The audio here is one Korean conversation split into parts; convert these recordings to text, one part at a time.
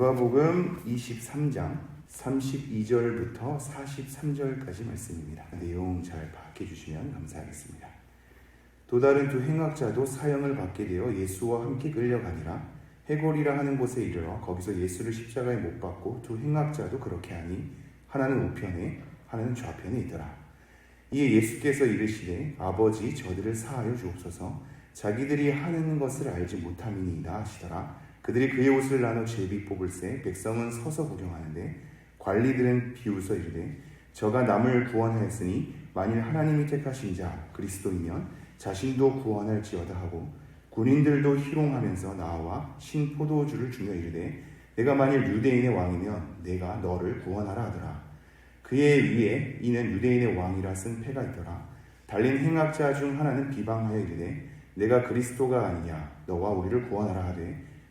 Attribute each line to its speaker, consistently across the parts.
Speaker 1: 누가복음 23장 32절부터 43절까지 말씀입니다. 내용 잘 파악해 주시면 감사하겠습니다. 또 다른 두 행악자도 사형을 받게 되어 예수와 함께 끌려가니라 해골이라 하는 곳에 이르러 거기서 예수를 십자가에 못 박고 두 행악자도 그렇게 하니 하나는 우편에 하나는 좌편에 있더라. 이에 예수께서 이르시되 아버지 저들을 사하여 주옵소서 자기들이 하는 것을 알지 못함이니이다 하시더라. 그들이 그의 옷을 나눠 제비 뽑을새 백성은 서서 구경하는데 관리들은 비웃어 이르되 저가 남을 구원하였으니 만일 하나님이 택하신 자 그리스도이면 자신도 구원할지어다 하고 군인들도 희롱하면서 나와 신 포도주를 주며 이르되 내가 만일 유대인의 왕이면 내가 너를 구원하라 하더라. 그의 위에 이는 유대인의 왕이라 쓴 패가 있더라. 달린 행악자 중 하나는 비방하여 이르되 내가 그리스도가 아니냐. 너와 우리를 구원하라 하되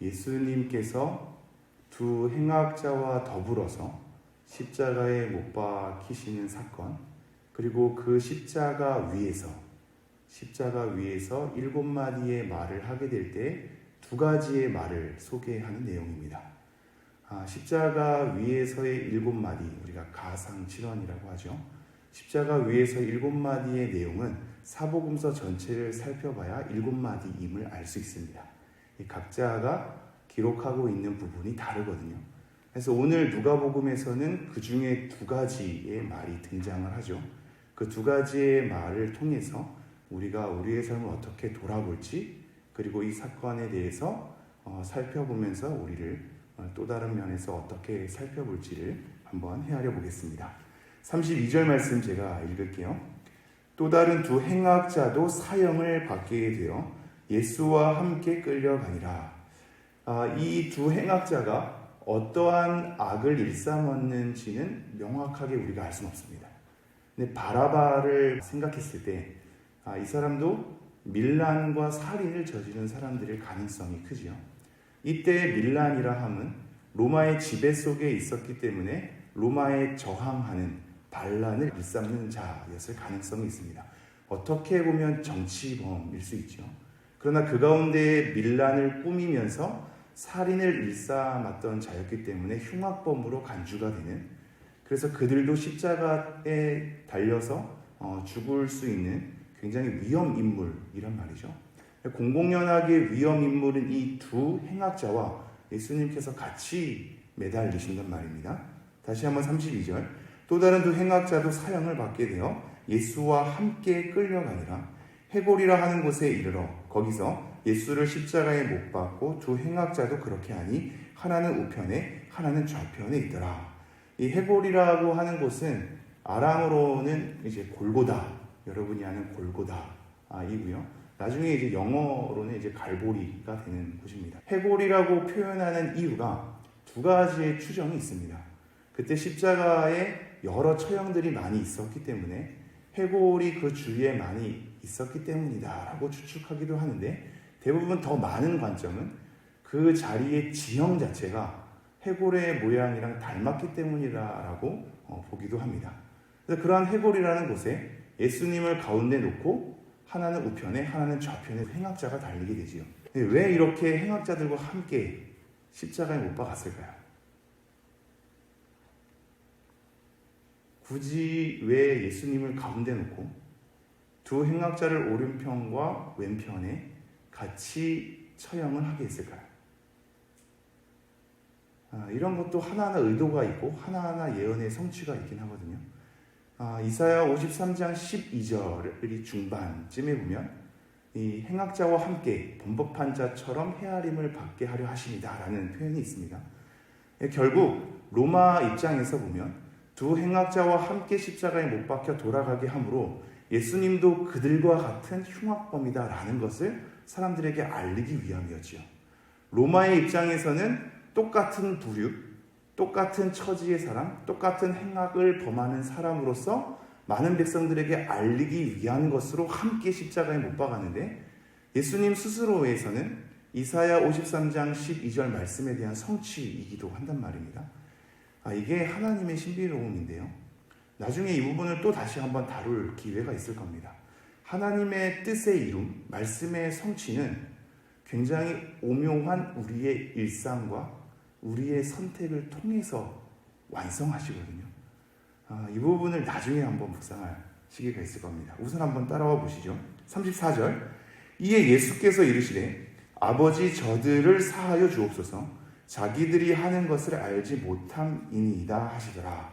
Speaker 1: 예수님께서 두 행악자와 더불어서 십자가에 못 박히시는 사건, 그리고 그 십자가 위에서, 십자가 위에서 일곱 마디의 말을 하게 될 때 두 가지의 말을 소개하는 내용입니다. 아, 십자가 위에서의 일곱 마디, 우리가 가상칠언이라고 하죠. 십자가 위에서 일곱 마디의 내용은 사복음서 전체를 살펴봐야 일곱 마디임을 알 수 있습니다. 이 각자가 기록하고 있는 부분이 다르거든요. 그래서 오늘 누가복음에서는 그 중에 두 가지의 말이 등장을 하죠. 그 두 가지의 말을 통해서 우리가 우리의 삶을 어떻게 돌아볼지 그리고 이 사건에 대해서 어, 살펴보면서 우리를 어, 또 다른 면에서 어떻게 살펴볼지를 한번 헤아려 보겠습니다. 32절 말씀 제가 읽을게요. 또 다른 두 행악자도 사형을 받게 되어 예수와 함께 끌려가니라. 아, 이 두 행악자가 어떠한 악을 일삼았는지는 명확하게 우리가 알 수는 없습니다. 근데 바라바를 생각했을 때, 아, 이 사람도 밀란과 살인을 저지른 사람들일 가능성이 크지요. 이때 밀란이라 함은 로마의 지배 속에 있었기 때문에 로마에 저항하는 반란을 일삼는 자였을 가능성이 있습니다. 어떻게 보면 정치범일 수 있죠. 그러나 그 가운데 밀란을 꾸미면서 살인을 일삼았던 자였기 때문에 흉악범으로 간주가 되는 그래서 그들도 십자가에 달려서 어, 죽을 수 있는 굉장히 위험 인물이란 말이죠. 공공연하게 위험 인물은 이 두 행악자와 예수님께서 같이 매달리신단 말입니다. 다시 한번 32절. 또 다른 두 행악자도 사형을 받게 되어 예수와 함께 끌려가니라 해골이라 하는 곳에 이르러 거기서 예수를 십자가에 못 박고 두 행악자도 그렇게 하니 하나는 우편에 하나는 좌편에 있더라. 이 해골이라고 하는 곳은 아람어로는 이제 골고다 여러분이 아는 골고다이고요. 나중에 이제 영어로는 이제 갈보리가 되는 곳입니다. 해골이라고 표현하는 이유가 두 가지의 추정이 있습니다. 그때 십자가에 여러 처형들이 많이 있었기 때문에 해골이 그 주위에 많이 있었기 때문이다라고 추측하기도 하는데 대부분 더 많은 관점은 그 자리의 지형 자체가 해골의 모양이랑 닮았기 때문이다라고 어, 보기도 합니다. 그래서 그러한 해골이라는 곳에 예수님을 가운데 놓고 하나는 우편에 하나는 좌편에 행악자가 달리게 되지요. 왜 이렇게 행악자들과 함께 십자가에 못 박았을까요? 굳이 왜 예수님을 가운데 놓고 두 행악자를 오른편과 왼편에 같이 처형을 하게 했을까요? 아, 이런 것도 하나하나 의도가 있고 하나하나 예언의 성취가 있긴 하거든요. 아, 이사야 53장 12절이 중반쯤에 보면 이 행악자와 함께 범법한 자처럼 헤아림을 받게 하려 하십니다라는 표현이 있습니다. 예, 결국 로마 입장에서 보면 두 행악자와 함께 십자가에 못 박혀 돌아가게 함으로 예수님도 그들과 같은 흉악범이다라는 것을 사람들에게 알리기 위함이었지요. 로마의 입장에서는 똑같은 부류, 똑같은 처지의 사람, 똑같은 행악을 범하는 사람으로서 많은 백성들에게 알리기 위한 것으로 함께 십자가에 못 박았는데 예수님 스스로에서는 이사야 53장 12절 말씀에 대한 성취이기도 한단 말입니다. 아, 이게 하나님의 신비로움인데요. 나중에 이 부분을 또 다시 한번 다룰 기회가 있을 겁니다. 하나님의 뜻의 이룸, 말씀의 성취는 굉장히 오묘한 우리의 일상과 우리의 선택을 통해서 완성하시거든요. 아, 이 부분을 나중에 한번 묵상할 시기가 있을 겁니다. 우선 한번 따라와 보시죠. 34절. 이에 예수께서 이르시되 아버지 저들을 사하여 주옵소서 자기들이 하는 것을 알지 못함이니이다 하시더라.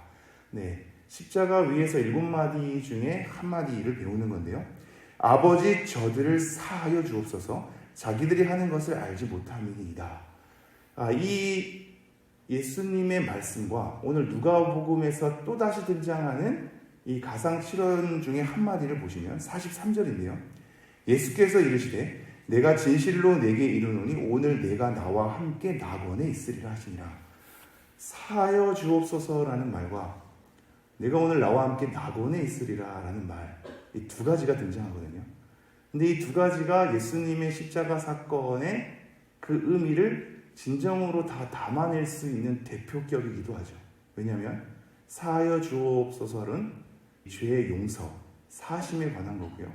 Speaker 1: 네. 십자가 위에서 일곱 마디 중에 한 마디를 배우는 건데요. 아버지 저들을 사하여 주옵소서 자기들이 하는 것을 알지 못함이니이다. 아, 이 예수님의 말씀과 오늘 누가복음에서 또 다시 등장하는 이 가상 실현 중에 한 마디를 보시면 43절인데요. 예수께서 이르시되 내가 진실로 내게 이르노니 오늘 내가 나와 함께 낙원에 있으리라 하시니라. 사여 주옵소서라는 말과 내가 오늘 나와 함께 낙원에 있으리라 라는 말, 이 두 가지가 등장하거든요. 근데 이 두 가지가 예수님의 십자가 사건의 그 의미를 진정으로 다 담아낼 수 있는 대표격이기도 하죠. 왜냐하면 사하여 주옵소서는 죄의 용서, 사심에 관한 거고요.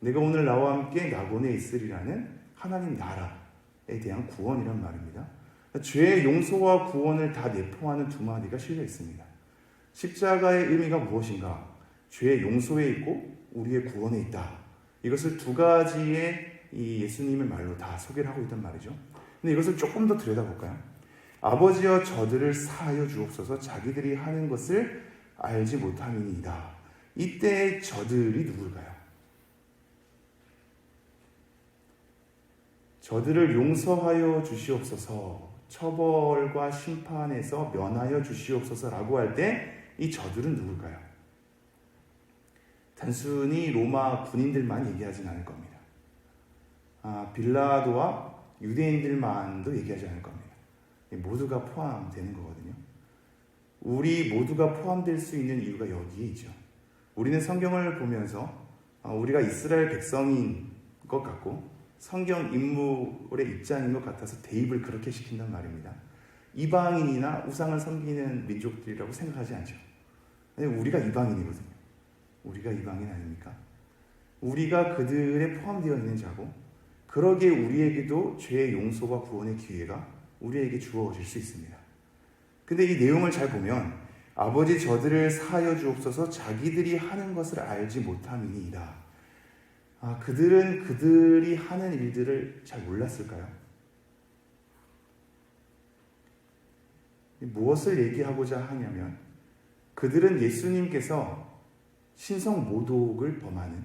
Speaker 1: 내가 오늘 나와 함께 낙원에 있으리라는 하나님 나라에 대한 구원이란 말입니다. 죄의 용서와 구원을 다 내포하는 두 마디가 실려 있습니다. 십자가의 의미가 무엇인가? 죄의 용서에 있고 우리의 구원에 있다. 이것을 두 가지의 이 예수님의 말로 다 소개를 하고 있단 말이죠. 근데 이것을 조금 더 들여다볼까요? 아버지여 저들을 사하여 주옵소서 자기들이 하는 것을 알지 못함이니이다. 이때 저들이 누굴까요? 저들을 용서하여 주시옵소서 처벌과 심판에서 면하여 주시옵소서라고 할 때 이 저들은 누굴까요? 단순히 로마 군인들만 얘기하진 않을 겁니다. 아, 빌라도와 유대인들만도 얘기하지 않을 겁니다. 모두가 포함되는 거거든요. 우리 모두가 포함될 수 있는 이유가 여기에 있죠. 우리는 성경을 보면서 아, 우리가 이스라엘 백성인 것 같고 성경 인물의 입장인 것 같아서 대입을 그렇게 시킨단 말입니다. 이방인이나 우상을 섬기는 민족들이라고 생각하지 않죠. 아니, 우리가 이방인이거든요. 우리가 이방인 아닙니까? 우리가 그들에 포함되어 있는 자고, 그러기에 우리에게도 죄의 용서와 구원의 기회가 우리에게 주어질 수 있습니다. 근데 이 내용을 잘 보면 아버지 저들을 사하여 주옵소서 자기들이 하는 것을 알지 못함이니이다. 아, 그들은 그들이 하는 일들을 잘 몰랐을까요? 무엇을 얘기하고자 하냐면 그들은 예수님께서 신성 모독을 범하는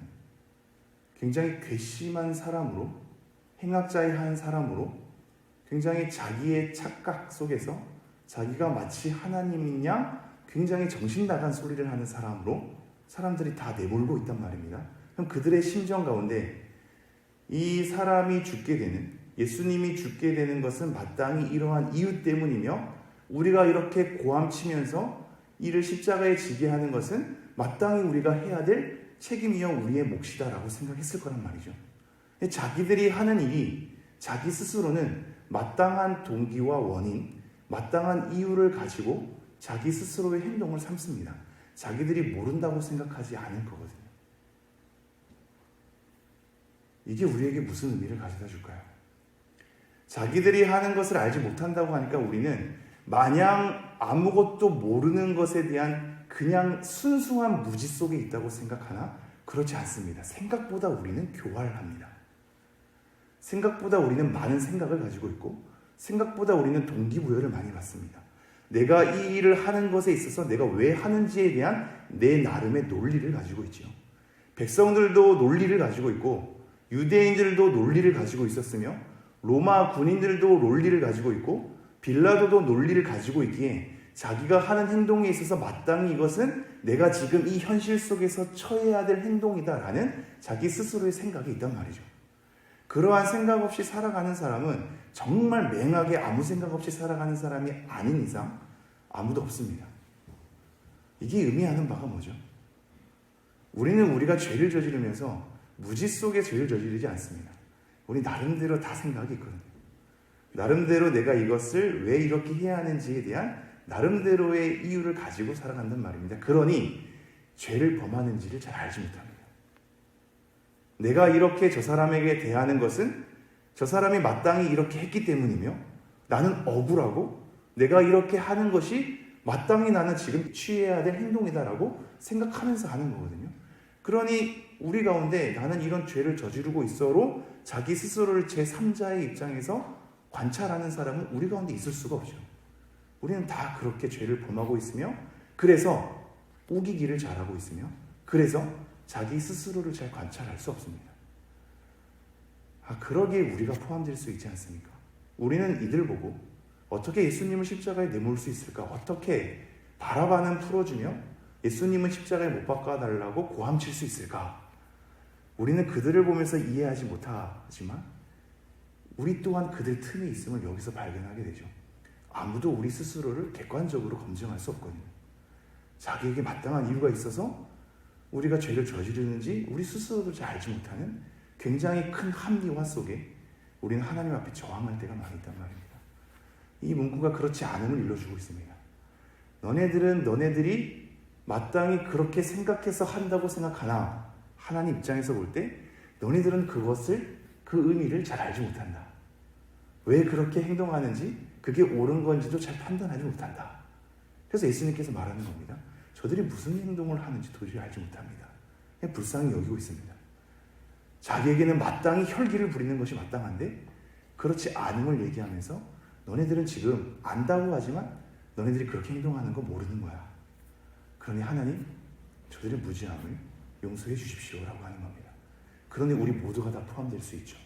Speaker 1: 굉장히 괘씸한 사람으로 행악자의 한 사람으로 굉장히 자기의 착각 속에서 자기가 마치 하나님인 양 굉장히 정신 나간 소리를 하는 사람으로 사람들이 다 내몰고 있단 말입니다. 그럼 그들의 심정 가운데 이 사람이 죽게 되는 예수님이 죽게 되는 것은 마땅히 이러한 이유 때문이며 우리가 이렇게 고함치면서 이를 십자가에 지게 하는 것은 마땅히 우리가 해야 될 책임이요 우리의 몫이다라고 생각했을 거란 말이죠. 자기들이 하는 일이 자기 스스로는 마땅한 동기와 원인, 마땅한 이유를 가지고 자기 스스로의 행동을 삼습니다. 자기들이 모른다고 생각하지 않을 거거든요. 이게 우리에게 무슨 의미를 가져다 줄까요? 자기들이 하는 것을 알지 못한다고 하니까 우리는 마냥 아무것도 모르는 것에 대한 그냥 순수한 무지 속에 있다고 생각하나 그렇지 않습니다. 생각보다 우리는 교활합니다. 생각보다 우리는 많은 생각을 가지고 있고 생각보다 우리는 동기부여를 많이 받습니다. 내가 이 일을 하는 것에 있어서 내가 왜 하는지에 대한 내 나름의 논리를 가지고 있죠. 백성들도 논리를 가지고 있고 유대인들도 논리를 가지고 있었으며 로마 군인들도 논리를 가지고 있고 빌라도도 논리를 가지고 있기에 자기가 하는 행동에 있어서 마땅히 이것은 내가 지금 이 현실 속에서 처해야 될 행동이다라는 자기 스스로의 생각이 있단 말이죠. 그러한 생각 없이 살아가는 사람은 정말 맹하게 아무 생각 없이 살아가는 사람이 아닌 이상 아무도 없습니다. 이게 의미하는 바가 뭐죠? 우리는 우리가 죄를 저지르면서 무지 속에 죄를 저지르지 않습니다. 우리 나름대로 다 생각이 있거든요. 나름대로 내가 이것을 왜 이렇게 해야 하는지에 대한 나름대로의 이유를 가지고 살아간단 말입니다. 그러니 죄를 범하는지를 잘 알지 못합니다. 내가 이렇게 저 사람에게 대하는 것은 저 사람이 마땅히 이렇게 했기 때문이며 나는 억울하고 내가 이렇게 하는 것이 마땅히 나는 지금 취해야 될 행동이다라고 생각하면서 하는 거거든요. 그러니 우리 가운데 나는 이런 죄를 저지르고 있어로 자기 스스로를 제3자의 입장에서 관찰하는 사람은 우리 가운데 있을 수가 없죠. 우리는 다 그렇게 죄를 범하고 있으며 그래서 우기기를 잘하고 있으며 그래서 자기 스스로를 잘 관찰할 수 없습니다. 아, 그러기에 우리가 포함될 수 있지 않습니까? 우리는 이들 보고 어떻게 예수님을 십자가에 내몰 수 있을까? 어떻게 바라바는 풀어주며 예수님은 십자가에 못 박아달라고 고함칠 수 있을까? 우리는 그들을 보면서 이해하지 못하지만 우리 또한 그들 틈에 있음을 여기서 발견하게 되죠. 아무도 우리 스스로를 객관적으로 검증할 수 없거든요. 자기에게 마땅한 이유가 있어서 우리가 죄를 저지르는지 우리 스스로도 잘 알지 못하는 굉장히 큰 합리화 속에 우리는 하나님 앞에 저항할 때가 많이 있단 말입니다. 이 문구가 그렇지 않음을 일러주고 있습니다. 너네들은 너네들이 마땅히 그렇게 생각해서 한다고 생각하나 하나님 입장에서 볼 때 너네들은 그것을 그 의미를 잘 알지 못한다. 왜 그렇게 행동하는지 그게 옳은 건지도 잘 판단하지 못한다. 그래서 예수님께서 말하는 겁니다. 저들이 무슨 행동을 하는지 도저히 알지 못합니다. 불쌍히 여기고 있습니다. 자기에게는 마땅히 혈기를 부리는 것이 마땅한데 그렇지 않음을 얘기하면서 너네들은 지금 안다고 하지만 너네들이 그렇게 행동하는 거 모르는 거야. 그러니 하나님 저들의 무지함을 용서해 주십시오라고 하는 겁니다. 그러니 우리 모두가 다 포함될 수 있죠.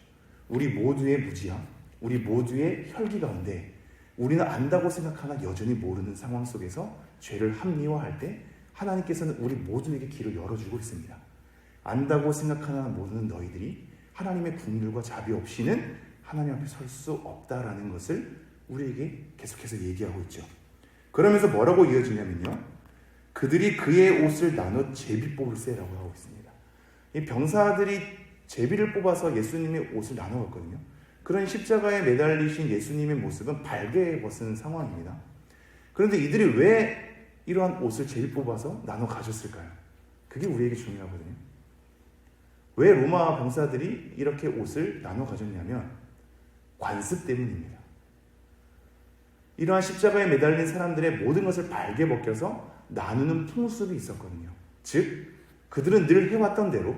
Speaker 1: 우리 모두의 무지함, 우리 모두의 혈기 가운데 우리는 안다고 생각하나 여전히 모르는 상황 속에서 죄를 합리화할 때 하나님께서는 우리 모두에게 길을 열어주고 있습니다. 안다고 생각하나 모르는 너희들이 하나님의 국률과 자비 없이는 하나님 앞에 설 수 없다라는 것을 우리에게 계속해서 얘기하고 있죠. 그러면서 뭐라고 이어지냐면요. 그들이 그의 옷을 나눠 제비 뽑을세라고 하고 있습니다. 이 병사들이 제비를 뽑아서 예수님의 옷을 나눠갔거든요. 그런 십자가에 매달리신 예수님의 모습은 발게 벗은 상황입니다. 그런데 이들이 왜 이러한 옷을 제비 뽑아서 나눠 가졌을까요? 그게 우리에게 중요하거든요. 왜 로마 병사들이 이렇게 옷을 나눠 가졌냐면 관습 때문입니다. 이러한 십자가에 매달린 사람들의 모든 것을 발게 벗겨서 나누는 풍습이 있었거든요. 즉, 그들은 늘 해왔던 대로,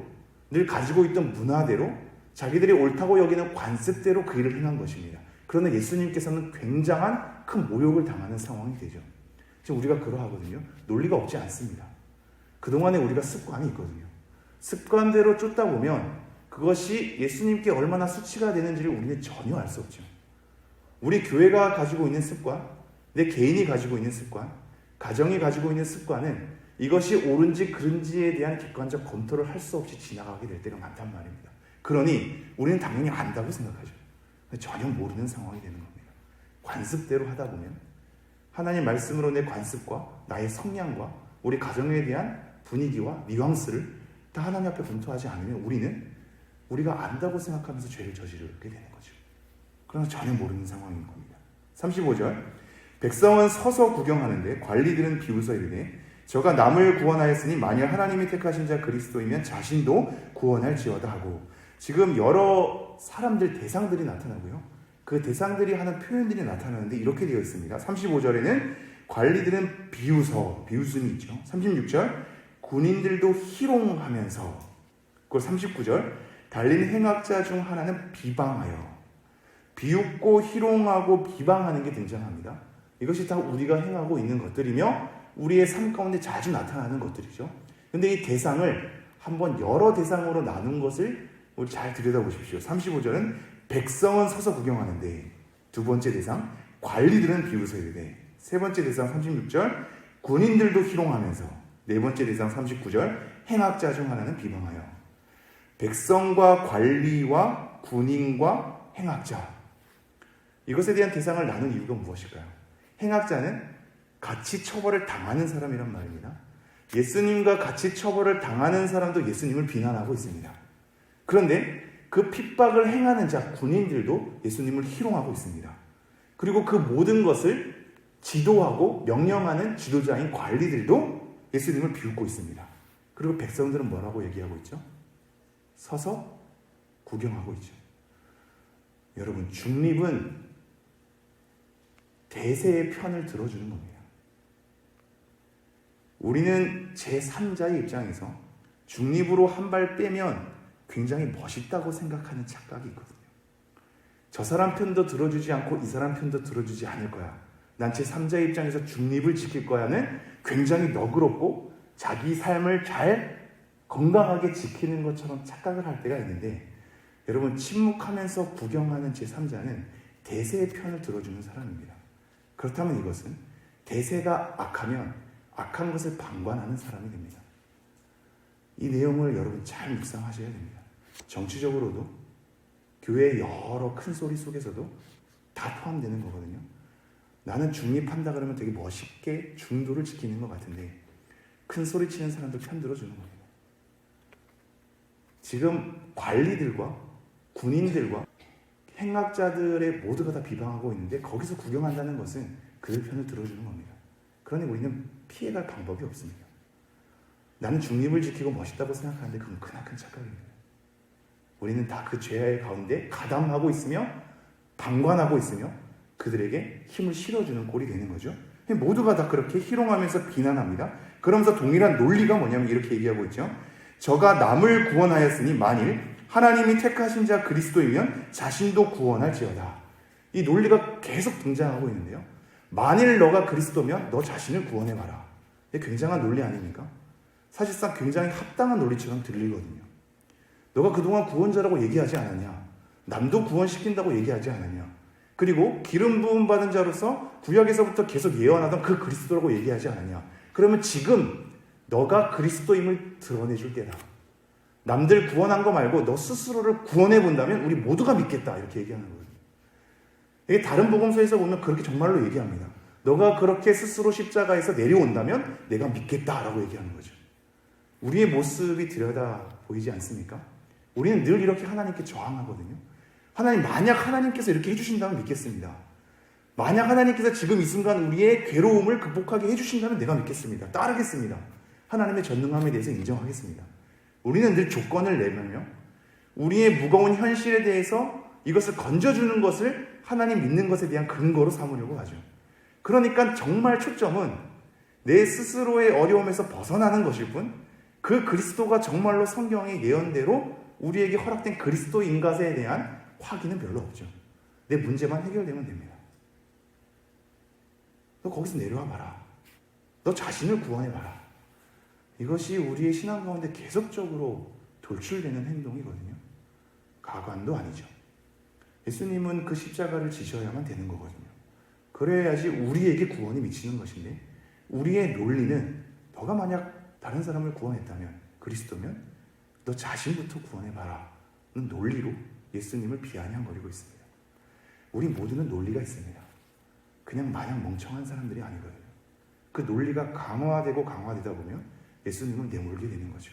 Speaker 1: 늘 가지고 있던 문화대로, 자기들이 옳다고 여기는 관습대로 그 일을 행한 것입니다. 그러나 예수님께서는 굉장한 큰 모욕을 당하는 상황이 되죠. 지금 우리가 그러하거든요. 논리가 없지 않습니다. 그동안에 우리가 습관이 있거든요. 습관대로 쫓다 보면 그것이 예수님께 얼마나 수치가 되는지를 우리는 전혀 알 수 없죠. 우리 교회가 가지고 있는 습관, 내 개인이 가지고 있는 습관, 가정이 가지고 있는 습관은 이것이 옳은지 그른지에 대한 객관적 검토를 할 수 없이 지나가게 될 때가 많단 말입니다. 그러니 우리는 당연히 안다고 생각하죠. 전혀 모르는 상황이 되는 겁니다. 관습대로 하다 보면 하나님 말씀으로 내 관습과 나의 성향과 우리 가정에 대한 분위기와 뉘앙스를 다 하나님 앞에 검토하지 않으면 우리는 우리가 안다고 생각하면서 죄를 저지르게 되는 거죠. 그러나 전혀 모르는 상황인 겁니다. 35절 백성은 서서 구경하는데 관리들은 비웃어 이르되 저가 남을 구원하였으니 만일 하나님이 택하신 자 그리스도이면 자신도 구원할지어다 하고 지금 여러 사람들 대상들이 나타나고요. 그 대상들이 하는 표현들이 나타나는데 이렇게 되어 있습니다. 35절에는 관리들은 비웃어 비웃음이 있죠. 36절 군인들도 희롱하면서 그리고 39절 달린 행악자 중 하나는 비방하여 비웃고 희롱하고 비방하는 게 등장합니다. 이것이 다 우리가 행하고 있는 것들이며 우리의 삶 가운데 자주 나타나는 것들이죠. 근데 이 대상을 한번 여러 대상으로 나눈 것을 우리 잘 들여다보십시오. 35절은 백성은 서서 구경하는데 두 번째 대상 관리들은 비웃어야 돼. 세 번째 대상 36절 군인들도 희롱하면서 네 번째 대상 39절 행악자 중 하나는 비방하여 백성과 관리와 군인과 행악자. 이것에 대한 대상을 나눈 이유가 무엇일까요? 행악자는 같이 처벌을 당하는 사람이란 말입니다. 예수님과 같이 처벌을 당하는 사람도 예수님을 비난하고 있습니다. 그런데 그 핍박을 행하는 자, 군인들도 예수님을 희롱하고 있습니다. 그리고 그 모든 것을 지도하고 명령하는 지도자인 관리들도 예수님을 비웃고 있습니다. 그리고 백성들은 뭐라고 얘기하고 있죠? 서서 구경하고 있죠. 여러분, 중립은 대세의 편을 들어주는 겁니다. 우리는 제3자의 입장에서 중립으로 한 발 빼면 굉장히 멋있다고 생각하는 착각이 있거든요. 저 사람 편도 들어주지 않고 이 사람 편도 들어주지 않을 거야. 난 제 3자의 입장에서 중립을 지킬 거야는 굉장히 너그럽고 자기 삶을 잘 건강하게 지키는 것처럼 착각을 할 때가 있는데 여러분 침묵하면서 구경하는 제 3자는 대세의 편을 들어주는 사람입니다. 그렇다면 이것은 대세가 악하면 악한 것을 방관하는 사람이 됩니다. 이 내용을 여러분 잘 묵상하셔야 됩니다. 정치적으로도 교회의 여러 큰 소리 속에서도 다 포함되는 거거든요. 나는 중립한다 그러면 되게 멋있게 중도를 지키는 것 같은데 큰 소리 치는 사람들 편 들어주는 겁니다. 지금 관리들과 군인들과 행악자들의 모두가 다 비방하고 있는데 거기서 구경한다는 것은 그들 편을 들어주는 겁니다. 그러니 우리는 피해갈 방법이 없습니다. 나는 중립을 지키고 멋있다고 생각하는데 그건 크나큰 착각입니다. 우리는 다 그 죄의 가운데 가담하고 있으며 방관하고 있으며 그들에게 힘을 실어주는 꼴이 되는 거죠. 모두가 다 그렇게 희롱하면서 비난합니다. 그러면서 동일한 논리가 뭐냐면 이렇게 얘기하고 있죠. 저가 남을 구원하였으니 만일 하나님이 택하신 자 그리스도이면 자신도 구원할지어다. 이 논리가 계속 등장하고 있는데요. 만일 너가 그리스도면 너 자신을 구원해봐라. 굉장한 논리 아닙니까? 사실상 굉장히 합당한 논리처럼 들리거든요. 너가 그동안 구원자라고 얘기하지 않았냐? 남도 구원시킨다고 얘기하지 않았냐? 그리고 기름 부음 받은 자로서 구약에서부터 계속 예언하던 그 그리스도라고 얘기하지 않았냐? 그러면 지금 너가 그리스도임을 드러내 줄 때다. 남들 구원한 거 말고 너 스스로를 구원해 본다면 우리 모두가 믿겠다. 이렇게 얘기하는 거예요. 이게 다른 복음서에서 보면 그렇게 정말로 얘기합니다. 너가 그렇게 스스로 십자가에서 내려온다면 내가 믿겠다라고 얘기하는 거죠. 우리의 모습이 들여다 보이지 않습니까? 우리는 늘 이렇게 하나님께 저항하거든요. 하나님, 만약 하나님께서 이렇게 해주신다면 믿겠습니다. 만약 하나님께서 지금 이 순간 우리의 괴로움을 극복하게 해주신다면 내가 믿겠습니다. 따르겠습니다. 하나님의 전능함에 대해서 인정하겠습니다. 우리는 늘 조건을 내면요. 우리의 무거운 현실에 대해서 이것을 건져주는 것을 하나님 믿는 것에 대한 근거로 삼으려고 하죠. 그러니까 정말 초점은 내 스스로의 어려움에서 벗어나는 것일 뿐, 그 그리스도가 정말로 성경의 예언대로 우리에게 허락된 그리스도 인가세에 대한 확인은 별로 없죠. 내 문제만 해결되면 됩니다. 너 거기서 내려와 봐라. 너 자신을 구원해 봐라. 이것이 우리의 신앙 가운데 계속적으로 돌출되는 행동이거든요. 가관도 아니죠. 예수님은 그 십자가를 지셔야만 되는 거거든요. 그래야지 우리에게 구원이 미치는 것인데 우리의 논리는 너가 만약 다른 사람을 구원했다면 그리스도면 너 자신부터 구원해봐라. 는 논리로 예수님을 비아냥거리고 있습니다. 우리 모두는 논리가 있습니다. 그냥 마냥 멍청한 사람들이 아니거든요. 그 논리가 강화되고 강화되다 보면 예수님을 내몰게 되는 거죠.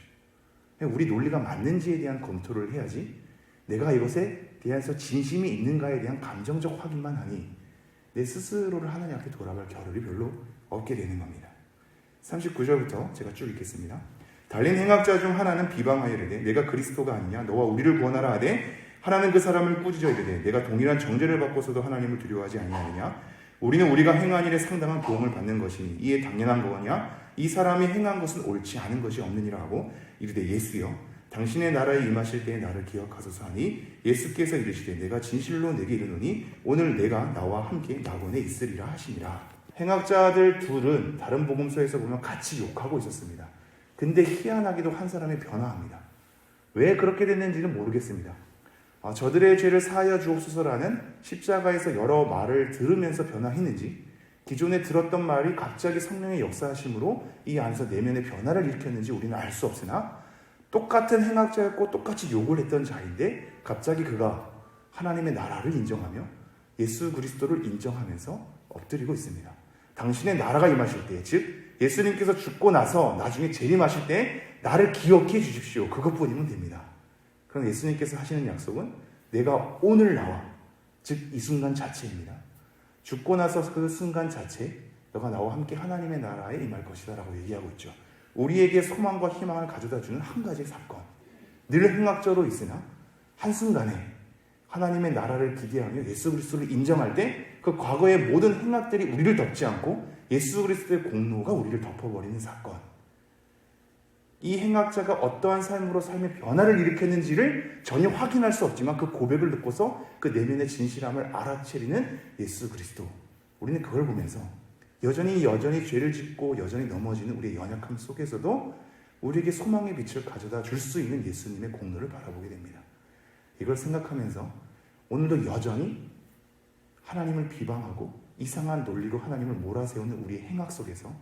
Speaker 1: 우리 논리가 맞는지에 대한 검토를 해야지 내가 이것에 대해서 진심이 있는가에 대한 감정적 확인만 하니 내 스스로를 하나님 앞에 돌아갈 겨를이 별로 없게 되는 겁니다. 39절부터 제가 쭉 읽겠습니다. 달린 행악자 중 하나는 비방하여 이르되 내가 그리스도가 아니냐? 너와 우리를 구원하라 하되 하나는 그 사람을 꾸짖어 이르되 내가 동일한 정죄를 받고서도 하나님을 두려워하지 아니하느냐? 우리는 우리가 행한 일에 상당한 보응을 받는 것이니 이에 당연한 거냐? 이 사람이 행한 것은 옳지 않은 것이 없느니라 하고 이르되 예수여 당신의 나라에 임하실 때에 나를 기억하소서 하니 예수께서 이르시되 내가 진실로 내게 이르노니 오늘 내가 나와 함께 낙원에 있으리라 하시니라. 행악자들 둘은 다른 복음서에서 보면 같이 욕하고 있었습니다 근데 희한하게도 한 사람이 변화합니다 왜 그렇게 됐는지는 모르겠습니다 아, 저들의 죄를 사하여 주옵소서라는 십자가에서 여러 말을 들으면서 변화했는지 기존에 들었던 말이 갑자기 성령의 역사하심으로 이 안에서 내면의 변화를 일으켰는지 우리는 알 수 없으나 똑같은 행악자였고 똑같이 욕을 했던 자인데 갑자기 그가 하나님의 나라를 인정하며 예수 그리스도를 인정하면서 엎드리고 있습니다. 당신의 나라가 임하실 때, 즉 예수님께서 죽고 나서 나중에 재림하실 때 나를 기억해 주십시오. 그것뿐이면 됩니다. 그럼 예수님께서 하시는 약속은 내가 오늘 나와, 즉 이 순간 자체입니다. 죽고 나서 그 순간 자체 너가 나와 함께 하나님의 나라에 임할 것이다 라고 얘기하고 있죠. 우리에게 소망과 희망을 가져다 주는 한 가지의 사건. 늘 행악적으로 있으나 한순간에 하나님의 나라를 기대하며 예수 그리스도를 인정할 때 그 과거의 모든 행악들이 우리를 덮지 않고 예수 그리스도의 공로가 우리를 덮어버리는 사건. 이 행악자가 어떠한 삶으로 삶의 변화를 일으켰는지를 전혀 확인할 수 없지만 그 고백을 듣고서 그 내면의 진실함을 알아채리는 예수 그리스도. 우리는 그걸 보면서 여전히 여전히 죄를 짓고 여전히 넘어지는 우리의 연약함 속에서도 우리에게 소망의 빛을 가져다 줄 수 있는 예수님의 공로를 바라보게 됩니다. 이걸 생각하면서 오늘도 여전히 하나님을 비방하고 이상한 논리로 하나님을 몰아세우는 우리의 행악 속에서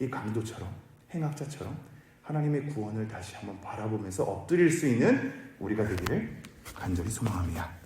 Speaker 1: 이 강도처럼 행악자처럼 하나님의 구원을 다시 한번 바라보면서 엎드릴 수 있는 우리가 되기를 간절히 소망합니다.